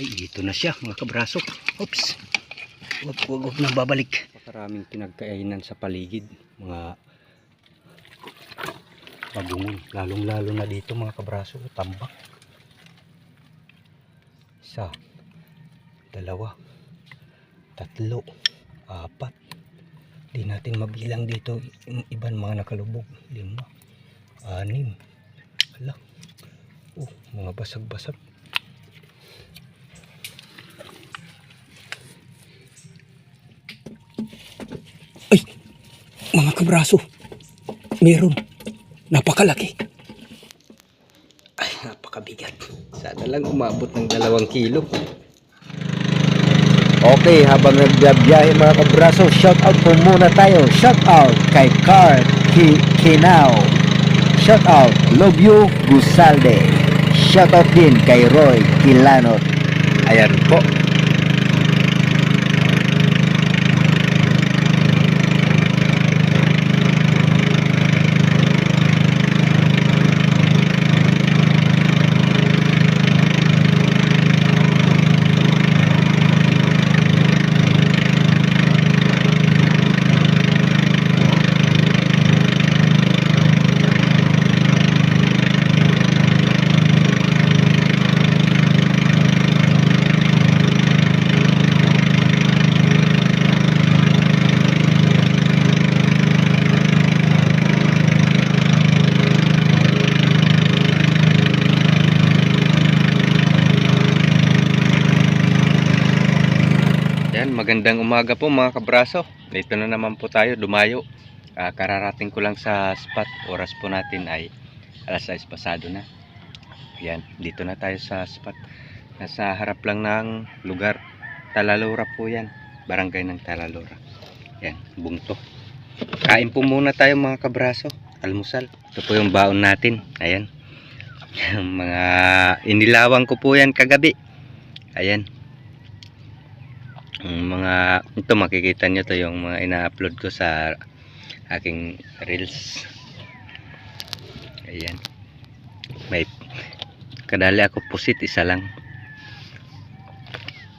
Ay, ito na siya mga kabraso. Oops. Wag, wag, wag nang babalik. Maraming pinagkainan sa paligid. Mga pabungon. Lalong lalo na dito mga kabraso. Tambak. Isa. Dalawa. Tatlo. Apat. Di natin mabilang dito yung iban mga nakalubog. Lima. Anim. Hala. Oh, mga basag-basag. Ay! Mga kabraso. Meron. Napakalaki. Ay, napakabigat. Sana lang umabot ng dalawang kilo. Okay, habang nagbiyahe mga kabraso, shout out po muna tayo. Shout out kay Carl Ki Kinao. Shout out You Gusalde. Shout out din kay Roy Kilanot. Ayan po. Yan, magandang umaga po mga kabraso. Dito na naman po tayo, dumayo. Ah, kararating ko lang sa spot. Oras po natin ay alas 6 pasado na. Yan, dito na tayo sa spot. Nasa harap lang ng lugar. Talalora po yan. Barangay ng Talalora. Yan, bungto. Kain po muna tayo mga kabraso. Almusal. Ito po yung baon natin. Ayan. mga inilawang ko po yan kagabi. Ayan. Ang mga ito makikita nyo to yung mga ina-upload ko sa aking reels. Ayan. May kadali ako pusit isa lang.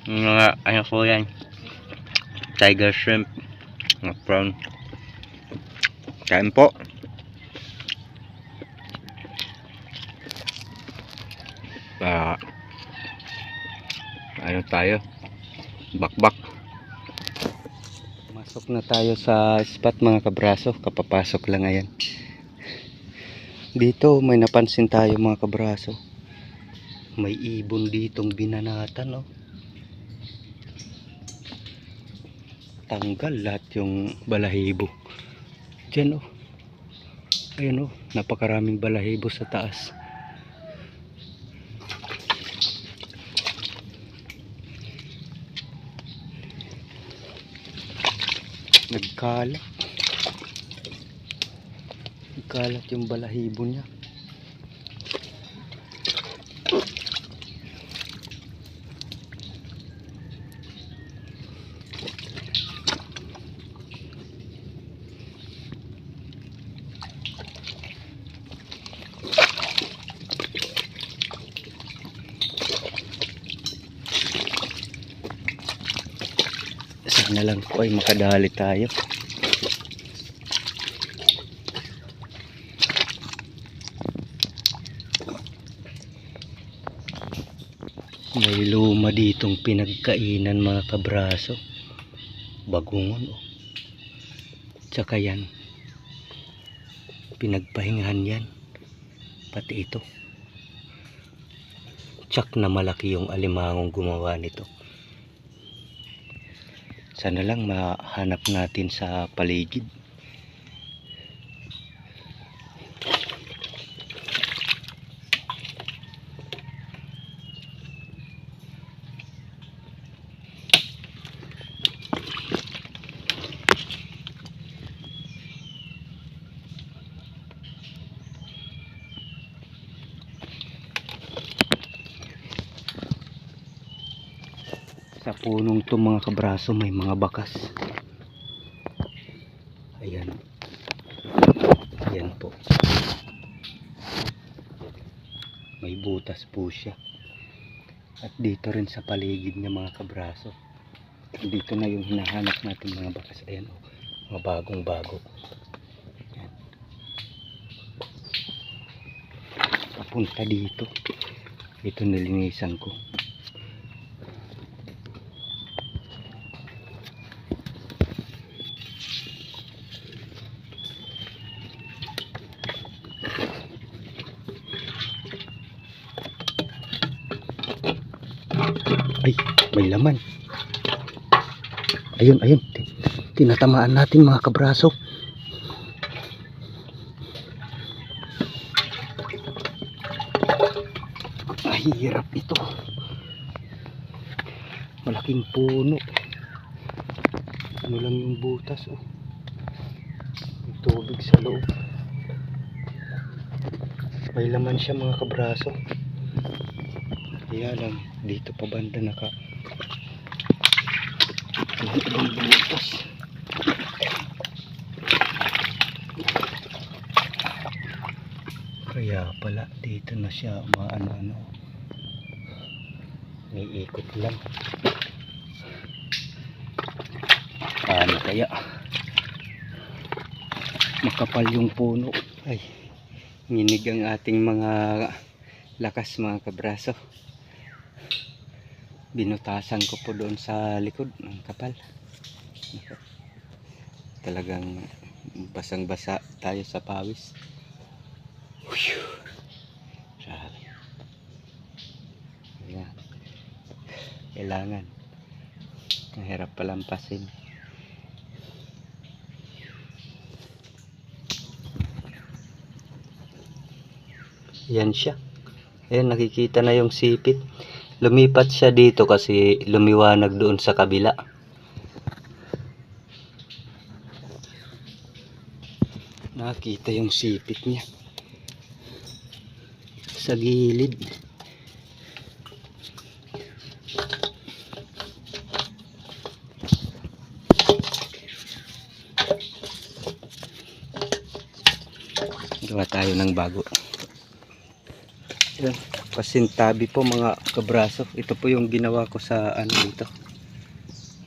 Yung mga ano po yan? Tiger shrimp. Mga prawn. Kain po. Ah ano tayo bakbak Pasok na tayo sa spot mga kabraso. Kapapasok lang ngayon. Dito may napansin tayo mga kabraso. May ibon ditong binanatan oh. Tanggal lahat yung balahibo. Diyan oh. Ayun oh, napakaraming balahibo sa taas. Nagkalat. Nagkalat yung balahibo niya. Lang po ay makadali tayo. May luma ditong pinagkainan mga kabraso. Bagungon oh. Tsaka yan. Pinagpahingahan yan. Pati ito. Tsak na malaki yung alimangong gumawa nito. Sana lang mahanap natin sa paligid. Kabraso may mga bakas. Ayan. Ayan po. May butas po siya. At dito rin sa paligid niya mga kabraso. Dito na yung hinahanap natin mga bakas. Ayan o. Mga bagong bago. Ayan. Papunta dito. Ito nilinisan ko. Ayun, ayun. Ti- Tinatamaan natin mga kabraso. Ay, hirap ito. Malaking puno. Ano lang yung butas, oh. May tubig sa loob. May laman siya mga kabraso. Kaya lang, dito pa banda naka ibang butas. Kaya pala dito na siya maano-ano. May ikot lang. Paano kaya? Makapal yung puno. Ay, nginig ang ating mga lakas mga kabraso binutasan ko po doon sa likod ng kapal talagang basang basa tayo sa pawis. Grabe. Ayan. kailangan mahirap palampasin yan siya ayan nakikita na yung sipit lumipat siya dito kasi lumiwanag doon sa kabila. Nakita yung sipit niya. Sa gilid. Gawa tayo ng bago. Yan pasintabi po mga kabraso. Ito po yung ginawa ko sa ano dito.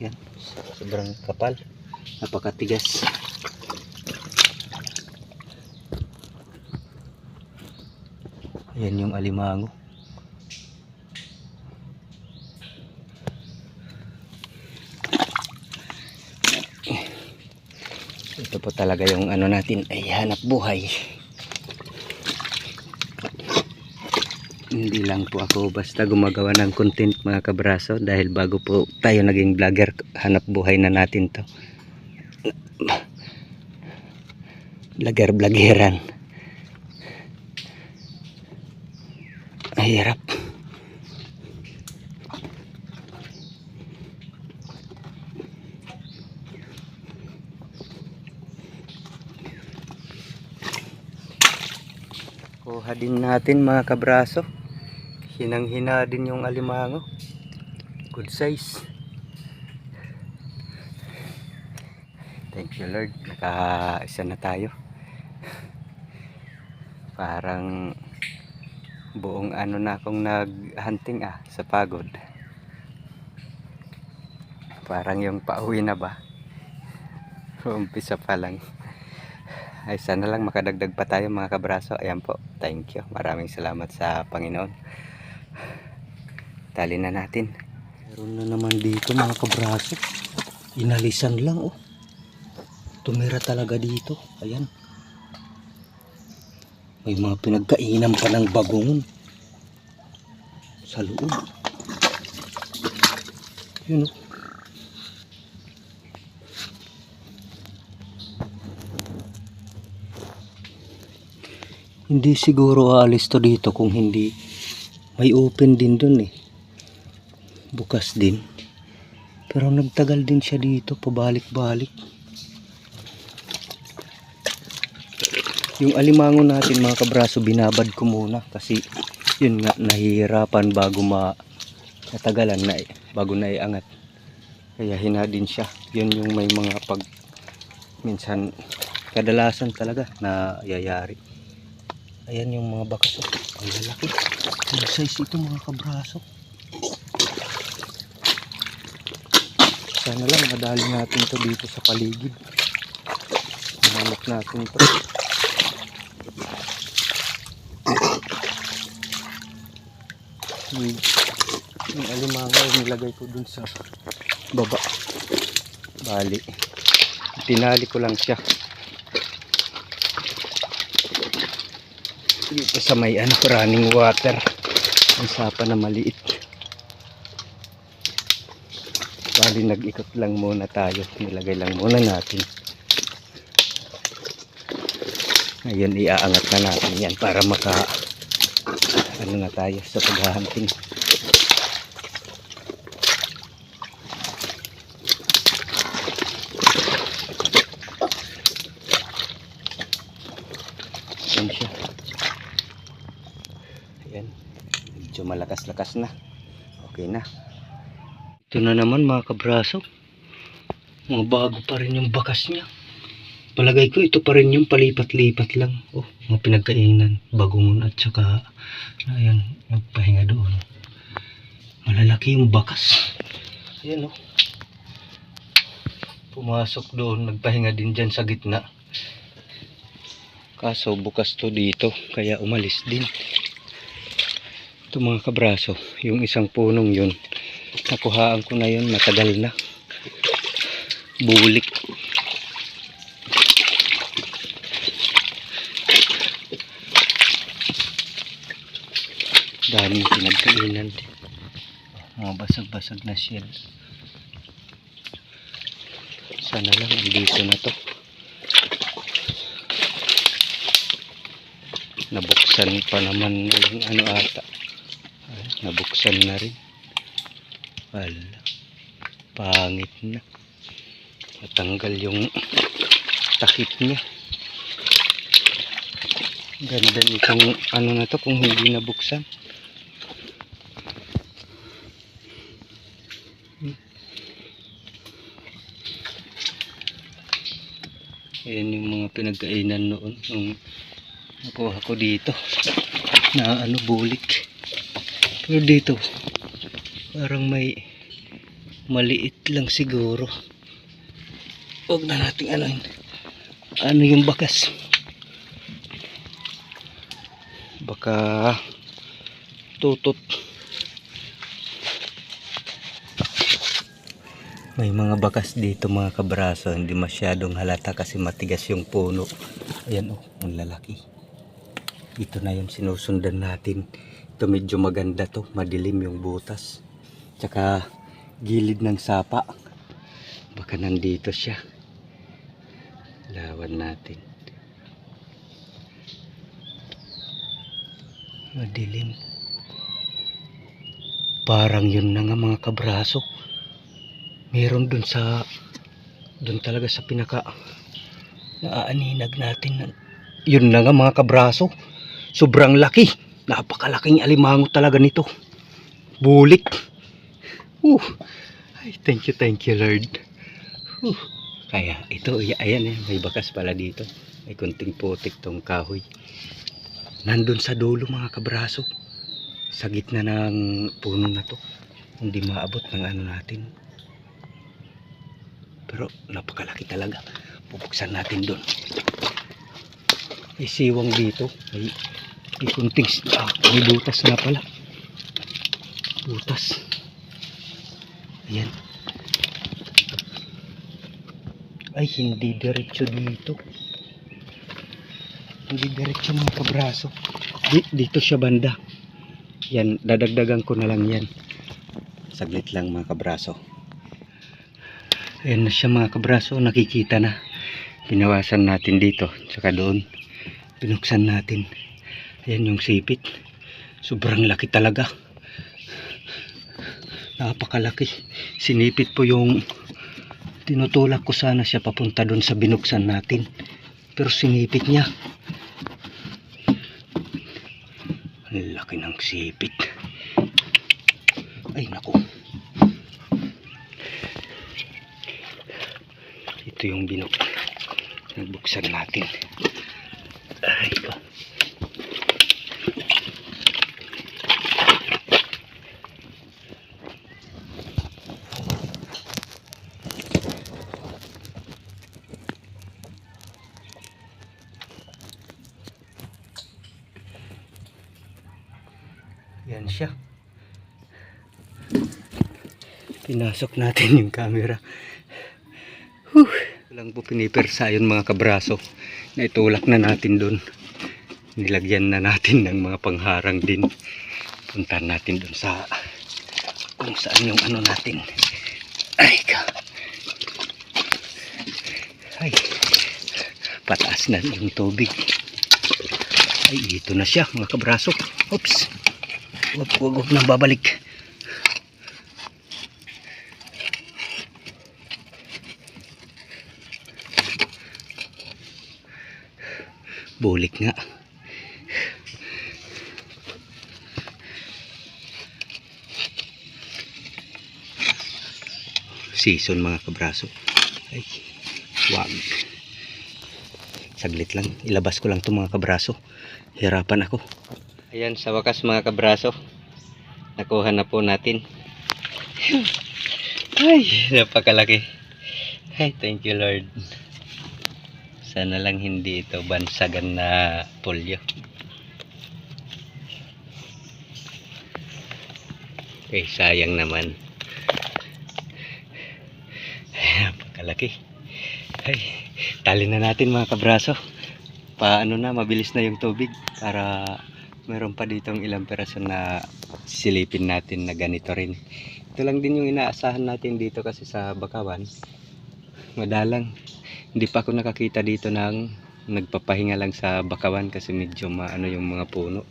Yan. Sobrang kapal. Napakatigas. Yan yung alimango. Ito po talaga yung ano natin ay hanap buhay hindi lang po ako basta gumagawa ng content mga kabraso dahil bago po tayo naging vlogger hanap buhay na natin to. Vlogger vloggeran. Hirap. Kuha din natin mga kabraso hinang hina din yung alimango. Good size. Thank you lord. Naka isa na tayo. Parang buong ano na akong naghunting ah sa pagod. Parang yung pauwi na ba? Umpisa pa lang. Ay sana lang makadagdag pa tayo mga kabraso. Ayan po. Thank you. Maraming salamat sa Panginoon tali na natin. Meron na naman dito mga kabraso. Inalisan lang oh. Tumira talaga dito. Ayan. May mga pinagkainan pa ng bagongon sa loob. Yun oh. Hindi siguro aalis to dito kung hindi may open din dun eh bukas din pero nagtagal din siya dito pabalik-balik yung alimango natin mga kabraso binabad ko muna kasi yun nga nahihirapan bago ma natagalan na eh, bago na iangat kaya hina din siya yun yung may mga pag minsan kadalasan talaga na yayari Ayan yung mga bakas. Ang lalaki. Ang size ito mga kabraso. Sana lang madali natin to dito sa paligid. Hanap natin to. Yung, yung alimango nilagay ko dun sa baba. Bali. Tinali ko lang siya. Dito sa may ano, running water. Ang sapa na maliit. Bali nag-ikot lang muna tayo. Nilagay lang muna natin. Ngayon iaangat na natin yan para maka ano na tayo sa paghahunting. Yan siya. Ayan. Medyo malakas-lakas na. Okay na. Ito na naman mga kabraso. Mga bago pa rin yung bakas niya. Palagay ko ito pa rin yung palipat-lipat lang. Oh, mga pinagkainan. Bagongon at saka ayan, nagpahinga doon. Malalaki yung bakas. Ayan oh. Pumasok doon, nagpahinga din dyan sa gitna. Kaso bukas to dito, kaya umalis din. Ito mga kabraso, yung isang punong yun, nakuhaan ko na yun, matagal na. Bulik. Daming pinagkainan. Mga basag-basag na shell. Sana lang andito na to. Nabuksan pa naman ano ata. Nabuksan na rin. Wala. Pangit na. Natanggal yung takip niya. Ganda nitong ano na to kung hindi nabuksan. Ayan yung mga pinagkainan noon nung nakuha ko dito na ano bulik. Pero dito parang may maliit lang siguro. Huwag na nating ano ano yung bakas. Baka tutot. May mga bakas dito mga kabraso, hindi masyadong halata kasi matigas yung puno. Ayan oh, ang lalaki. Ito na yung sinusundan natin. Ito medyo maganda to, madilim yung butas. Tsaka gilid ng sapa. Baka nandito siya. Lawan natin. Madilim. Parang yun na nga mga kabraso meron dun sa dun talaga sa pinaka naaaninag natin yun na nga mga kabraso sobrang laki napakalaking alimango talaga nito bulik uh, ay, thank you thank you Lord uh, kaya ito ayan eh, may bakas pala dito may kunting putik tong kahoy nandun sa dulo mga kabraso sa gitna ng puno na to hindi maabot ng ano natin pero napakalaki talaga. Bubuksan natin doon. May siwang dito. May, may kunting ah, may butas nga pala. Butas. Ayan. Ay, hindi diretso dito. Hindi diretso mga kabraso. Di, dito siya banda. Yan, dadagdagan ko na lang yan. Saglit lang mga kabraso. Ayan na siya mga kabraso, nakikita na. Pinawasan natin dito, tsaka doon. Binuksan natin. Ayan yung sipit. Sobrang laki talaga. Napakalaki. Sinipit po yung tinutulak ko sana siya papunta doon sa binuksan natin. Pero sinipit niya. Laki ng sipit. Ay naku. ito yung binuk nagbuksan natin ay ko Pinasok natin yung camera. Whew. Walang po pinipersa yun mga kabraso. Na itulak na natin doon. Nilagyan na natin ng mga pangharang din. Punta natin doon sa kung saan yung ano natin. Ay ka. Ay. Pataas na yung tubig. Ay, ito na siya mga kabraso. Oops. Huwag, huwag, huwag nang babalik. Bulik nga. Season mga kabraso. Ay, wag. Saglit lang. Ilabas ko lang itong mga kabraso. Hirapan ako. Ayan, sa wakas mga kabraso. Nakuha na po natin. Ay, napakalaki. Ay, thank you Lord. Sana lang hindi ito bansagan na polyo. Okay, sayang naman. Ay, napakalaki. Ay, tali na natin mga kabraso. Paano na, mabilis na yung tubig para meron pa ditong ilang peraso na silipin natin na ganito rin. Ito lang din yung inaasahan natin dito kasi sa Bakawan. Madalang. Hindi pa ako nakakita dito ng nagpapahinga lang sa Bakawan kasi medyo maano yung mga puno.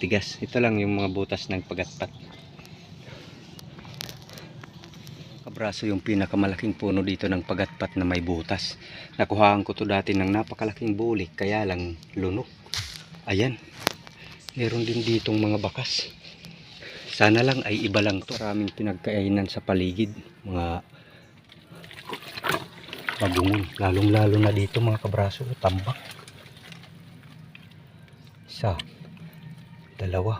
Tigas. Ito lang yung mga butas ng pagatpat. Kabraso yung pinakamalaking puno dito ng pagatpat na may butas. Nakuhaan ko to dati ng napakalaking bulik kaya lang lunok. Ayan. Meron din ditong mga bakas. Sana lang ay iba lang to. Maraming pinagkainan sa paligid. Mga babungon. Lalong lalo na dito mga kabraso. Tambak. Isa. Dalawa.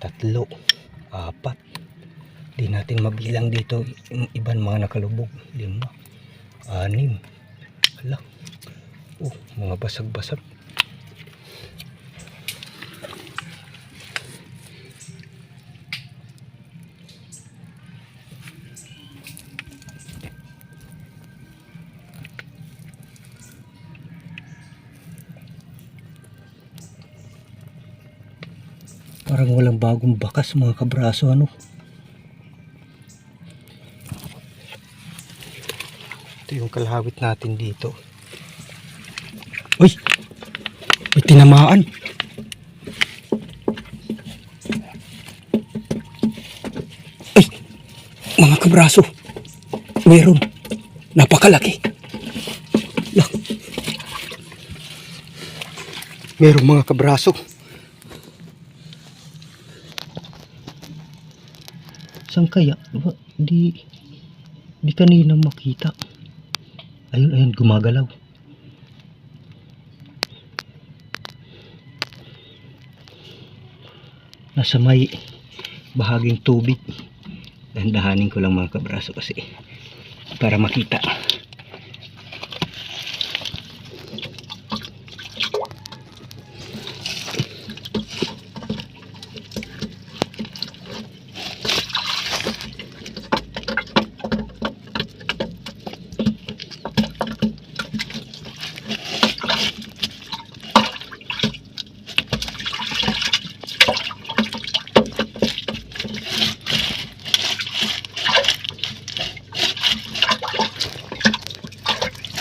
Tatlo. Apat. Di natin mabilang dito yung ibang mga nakalubog. Lima. Anim. Hala. Oh, mga basag-basag. Parang walang bagong bakas mga kabraso ano. Ito yung kalahawit natin dito. Uy! May tinamaan. Ay! Mga kabraso. Meron. Napakalaki. Meron mga kabraso. Saan kaya? Ba, di, di kanina makita. Ayun, ayun, gumagalaw. Nasa may bahaging tubig. Dahan-dahanin ko lang mga kabraso kasi para makita.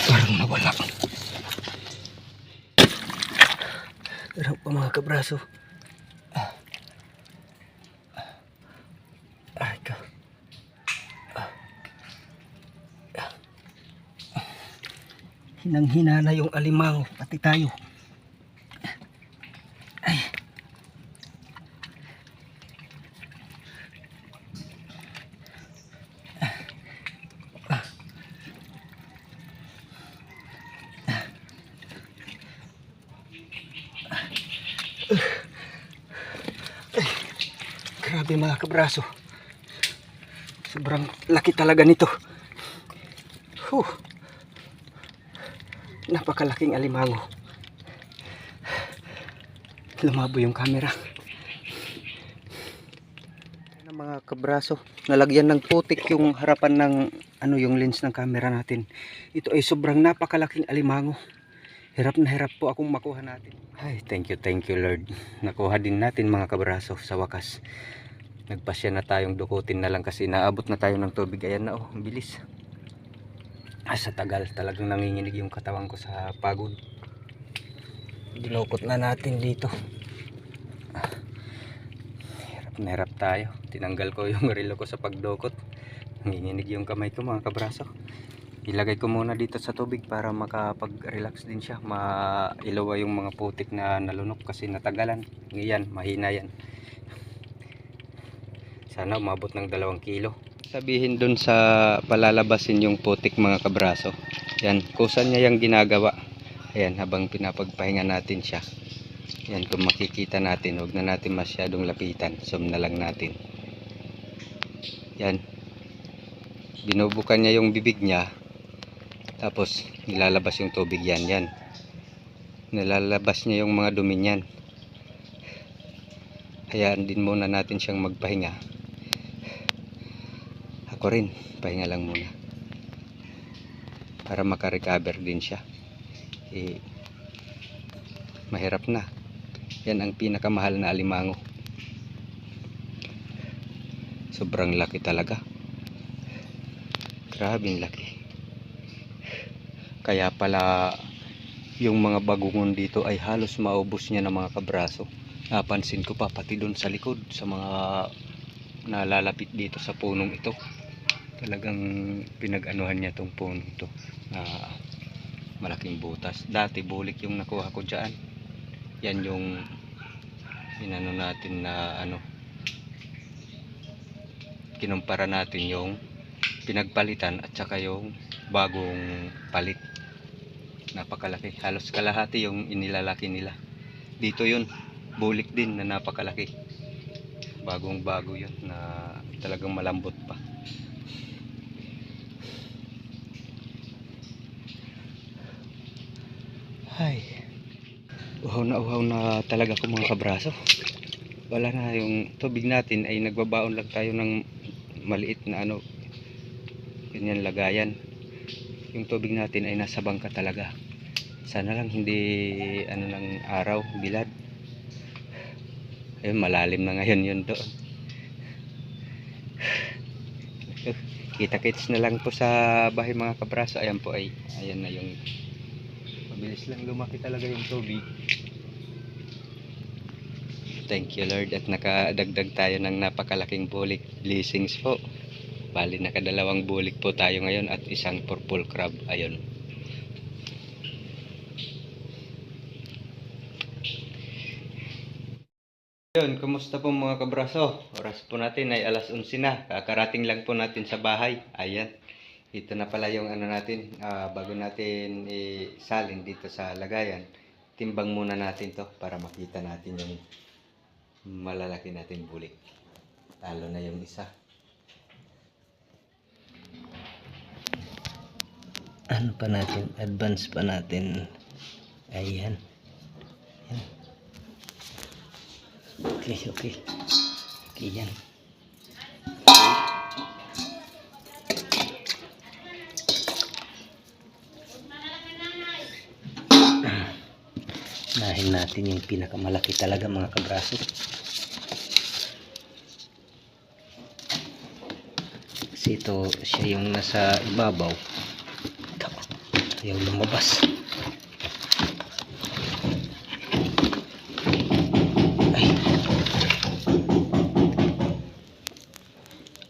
Parang nawala. Pero pa Ah. Ay ka. Ah. Ah. Hinang-hina na yung alimango, pati tayo. Ay. Grabe mga kabraso. Sobrang laki talaga nito. Huh. Napakalaking alimango. Lumabo yung camera. Na mga kabraso, nalagyan ng putik yung harapan ng ano yung lens ng camera natin. Ito ay sobrang napakalaking alimango. Hirap na hirap po akong makuha natin. Ay, thank you, thank you Lord. Nakuha din natin mga kabraso sa wakas. Nagpasya na tayong dukutin na lang kasi naabot na tayo ng tubig. Ayan na oh, ang bilis. Ah, sa tagal talagang nanginginig yung katawan ko sa pagod. Dinukot na natin dito. Ah, hirap na hirap tayo. Tinanggal ko yung relo ko sa pagdukot. Nanginginig yung kamay ko mga kabraso. Ilagay ko muna dito sa tubig para makapag-relax din siya. Mailawa yung mga putik na nalunok kasi natagalan. Ngayon, mahina yan. Sana umabot ng dalawang kilo. Sabihin dun sa palalabasin yung putik mga kabraso. Yan, kusan niya yung ginagawa. Ayan, habang pinapagpahinga natin siya. Yan, kung makikita natin, huwag na natin masyadong lapitan. Zoom na lang natin. Yan. Binubukan niya yung bibig niya. Tapos, nilalabas yung tubig yan. Yan. Nilalabas niya yung mga dumi niyan. Hayaan din muna natin siyang magpahinga. Ako rin, pahinga lang muna. Para makarecover din siya. Eh, mahirap na. Yan ang pinakamahal na alimango. Sobrang laki talaga. Grabing laki. Kaya pala yung mga bagungon dito ay halos maubos niya ng mga kabraso. Napansin ko pa pati doon sa likod sa mga nalalapit dito sa punong ito. Talagang pinag-anuhan niya tong punong ito na malaking butas. Dati bulik yung nakuha ko dyan. Yan yung inano natin na ano kinumpara natin yung pinagpalitan at saka yung bagong palit. Napakalaki. Halos kalahati yung inilalaki nila. Dito yun bulik din na napakalaki. Bagong bago yun na talagang malambot pa ay. Uhaw na uhaw na talaga ko mga kabraso. Wala na yung tubig natin ay nagbabaon lang tayo ng maliit na ano ganyan lagayan. Yung tubig natin ay nasa bangka talaga. Sana lang hindi ano ng araw bilad. Ayun malalim na ngayon yun doon kita kits na lang po sa bahay mga kabraso. Ayan po ay ayan na yung mabilis lang lumaki talaga yung tubig thank you Lord at nakadagdag tayo ng napakalaking bulik blessings po bali nakadalawang bulik po tayo ngayon at isang purple crab ayun Yun, kumusta po mga kabraso? Oras po natin ay alas 11 na. Kakarating lang po natin sa bahay. Ayan. Ito na pala yung ano natin. ah, bago natin isalin dito sa lagayan. Timbang muna natin to para makita natin yung malalaki natin bulik. Talo na yung isa. Ano pa natin? Advance pa natin. Ayan. Okay, okay. Okay yan. Nahin natin yung pinakamalaki talaga mga kabraso. Kasi ito siya yung nasa ibabaw. Ayaw lumabas. Ay.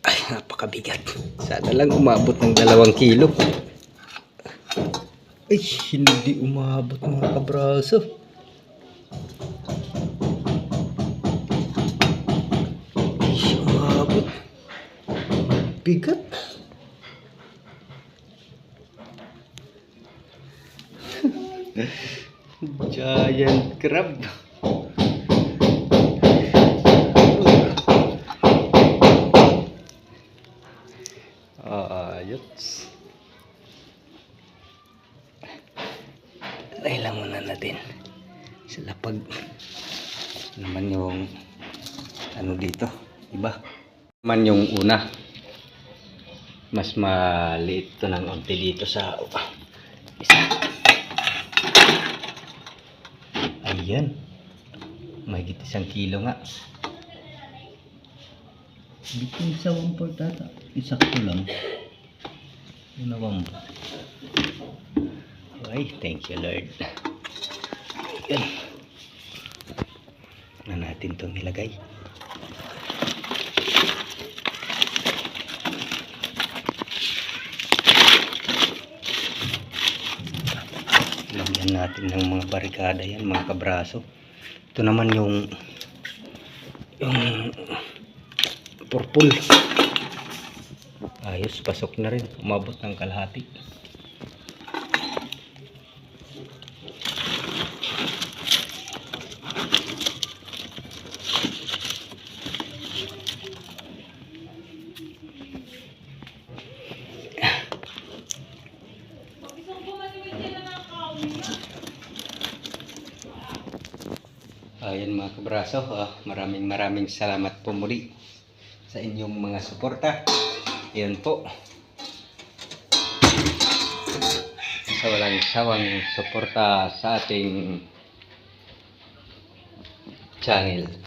Ay, napakabigat. Sana lang umabot ng dalawang kilo. Ay, hindi umabot mga kabraso. Bigat. Giant crab. Ayos. Try lang muna natin. Sa lapag. Naman yung ano dito. Iba. Man yung una. Mas maliit to ng onti dito sa isa. Ayan. Mahigit isang kilo nga. Bikin sa 1 tata. Isakto lang. Unawang ba? Okay, thank you Lord. Yan. Na natin itong ilagay. Lagyan natin ng mga barikada yan, mga kabraso. Ito naman yung yung purple. Ayos, pasok na rin. Umabot ng kalahati. Kabraso, ah, maraming maraming salamat po muli sa inyong mga suporta. Yan po. Sa walang sawang suporta sa ating channel.